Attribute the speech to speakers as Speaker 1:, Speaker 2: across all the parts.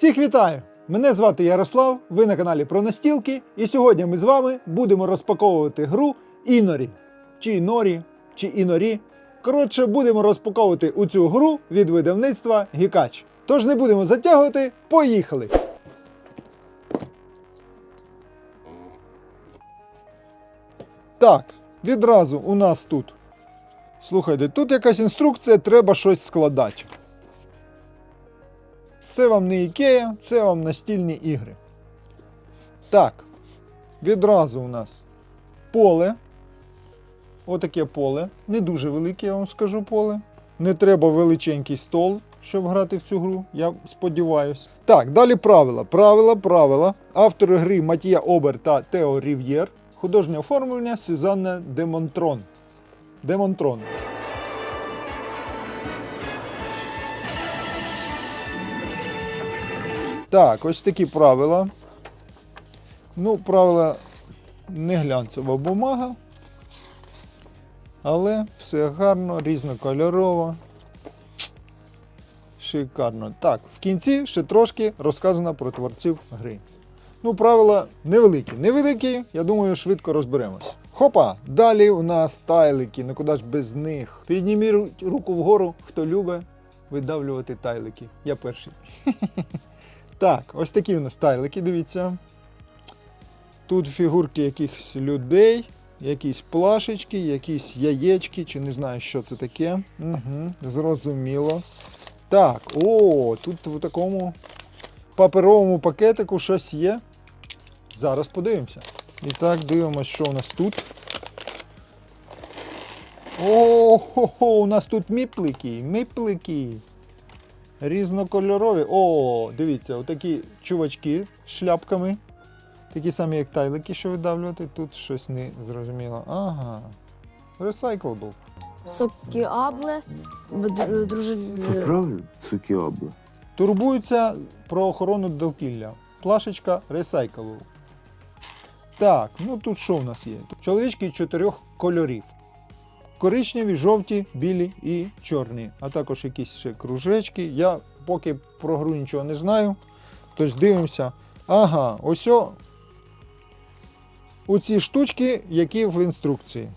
Speaker 1: Всіх вітаю! Мене звати Ярослав, ви на каналі про настілки, і сьогодні ми з вами будемо розпаковувати гру Інорі. Чи Інорі, чи Інорі. Коротше, будемо розпаковувати у цю гру від видавництва Гікач. Тож не будемо затягувати, поїхали! Так, відразу у нас тут. Слухайте, тут якась інструкція, треба щось складати. Це вам не Ікея, це вам настільні ігри. Так, відразу у нас поле. Отаке поле. Не дуже велике, я вам скажу поле. Не треба величенький стол, щоб грати в цю гру, я сподіваюся. Так, далі правила. Правила, правила. Автори гри Матія Обер та Тео Рів'єр. Художнє оформлення Сюзанна Демонтрон. Демонтрон. Так, ось такі правила. Ну, правила не глянцева бумага. Але все гарно, різнокольорово. Шикарно. Так, в кінці ще трошки розказано про творців гри. Ну, правила невеликі. Невеликі, я думаю, швидко розберемось. Хопа! Далі у нас тайлики, ну куди ж без них. Підніміть руку вгору, хто любить видавлювати тайлики. Я перший. Так, ось такі у нас тайлики, дивіться. Тут фігурки якихось людей, якісь плашечки, якісь яєчки, чи не знаю, що це таке. Угу, зрозуміло. Так, о, тут в такому паперовому пакетику щось є. Зараз подивимося. І так, дивимося, що у нас тут. О, хо хо у нас тут міплики, міплики. Різнокольорові. О, дивіться, отакі чувачки з шляпками. Такі самі, як тайлики, що видавлювати. Тут щось не зрозуміло. Ага. Recyclable.
Speaker 2: Сокіабле, б-
Speaker 3: Це правильно? Цукіабле.
Speaker 1: Турбуються про охорону довкілля. Плашечка Recyclable. Так, ну тут що в нас є? Чоловічки чотирьох кольорів. Коричневі, жовті, білі і чорні. А також якісь ще кружечки. Я поки про гру нічого не знаю. Тож дивимося. Ага, ось о, у ці штучки, які в інструкції.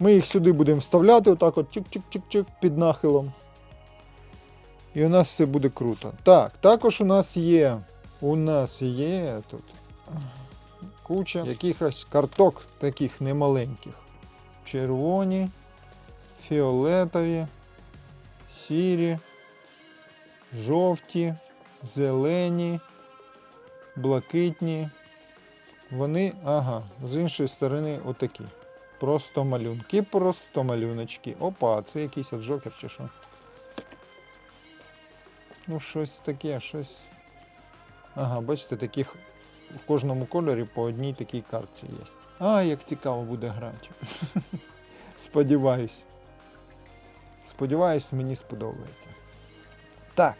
Speaker 1: Ми їх сюди будемо вставляти, отак от чик-чик-чик-чик під нахилом. І у нас все буде круто. Так, також у нас є. У нас є тут куча якихось карток таких немаленьких. Червоні, фіолетові, сірі, жовті, зелені, блакитні. Вони, ага, з іншої сторони отакі. Просто малюнки, просто малюночки. Опа, це якийсь джокер чи що. Ну, щось таке, щось. Ага, бачите, таких в кожному кольорі по одній такій картці є. А, як цікаво буде грати. Сподіваюсь. Сподіваюсь, мені сподобається. Так.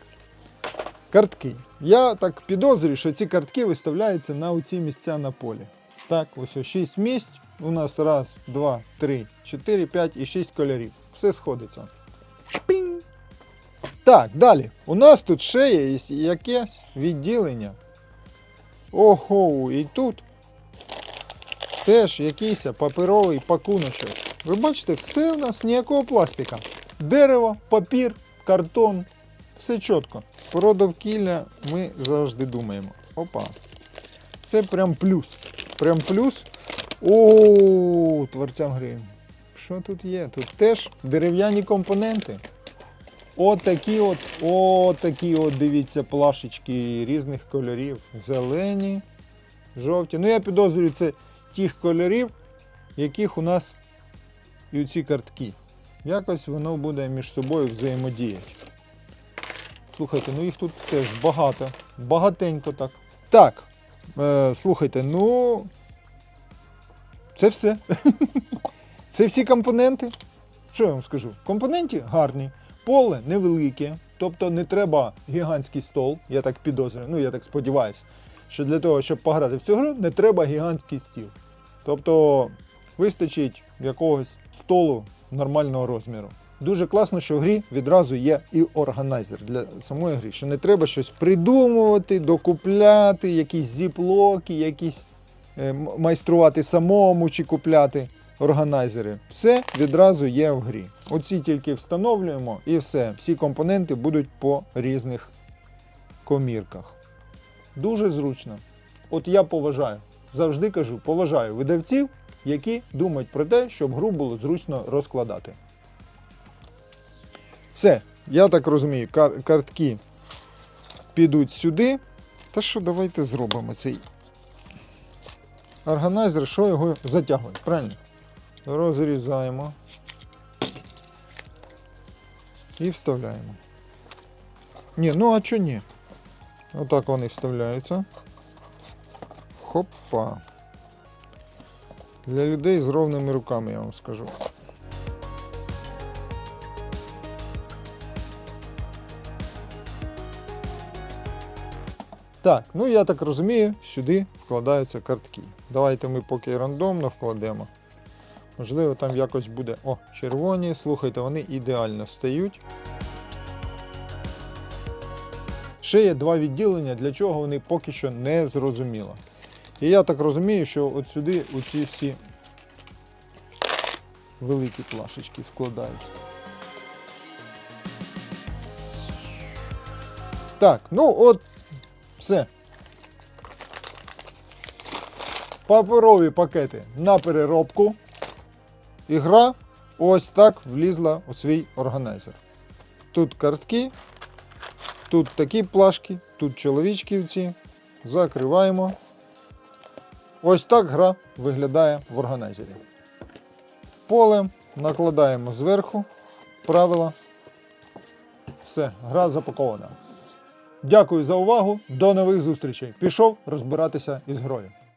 Speaker 1: Картки. Я так підозрюю, що ці картки виставляються на оці місця на полі. Так, ось ось 6 місць. У нас раз, два, три, чотири, п'ять і шість кольорів. Все сходиться. Пінь! Так, далі. У нас тут ще є якесь відділення. Ого, і тут теж якийсь паперовий пакуночок. Ви бачите, все у нас ніякого пластика. Дерево, папір, картон. Все чітко. Про довкілля ми завжди думаємо. Опа. Це прям плюс. Прям плюс. О, творцям гри. Що тут є? Тут теж дерев'яні компоненти. Отакі от, отакі от, дивіться, плашечки різних кольорів. Зелені, жовті. Ну, я підозрюю, це тих кольорів, яких у нас і ці картки. Якось воно буде між собою взаємодіяти. Слухайте, ну їх тут теж багато. Багатенько так. Так. Е, слухайте, ну. Це все. Це всі компоненти. Що я вам скажу? Компоненти гарні, поле невелике, тобто не треба гігантський стол, я так підозрюю, ну я так сподіваюся, що для того, щоб пограти в цю гру, не треба гігантський стіл. Тобто вистачить якогось столу нормального розміру. дуже класно, що в грі відразу є і органайзер для самої гри, що не треба щось придумувати, докупляти, якісь зіплоки, якісь е, майструвати самому чи купляти органайзери. Все відразу є в грі. Оці тільки встановлюємо і все. Всі компоненти будуть по різних комірках. Дуже зручно. От я поважаю, завжди кажу, поважаю видавців, які думають про те, щоб гру було зручно розкладати. Все, я так розумію, кар- картки підуть сюди. Та що, давайте зробимо цей органайзер, що його затягує, правильно? Розрізаємо і вставляємо. Ні, ну а чого ні? Отак вони вставляються. Хопа. Для людей з ровними руками, я вам скажу. Так, ну я так розумію, сюди вкладаються картки. Давайте ми поки рандомно вкладемо. Можливо, там якось буде. О, червоні, слухайте, вони ідеально стають. Ще є два відділення, для чого вони поки що не зрозуміло. І я так розумію, що от сюди оці всі великі плашечки вкладаються. Так, ну от все. Паперові пакети на переробку. І гра ось так влізла у свій органайзер. Тут картки, тут такі плашки, тут чоловічківці. Закриваємо. Ось так гра виглядає в органайзері. Поле накладаємо зверху правила. Все, гра запакована. Дякую за увагу. До нових зустрічей. Пішов розбиратися із грою.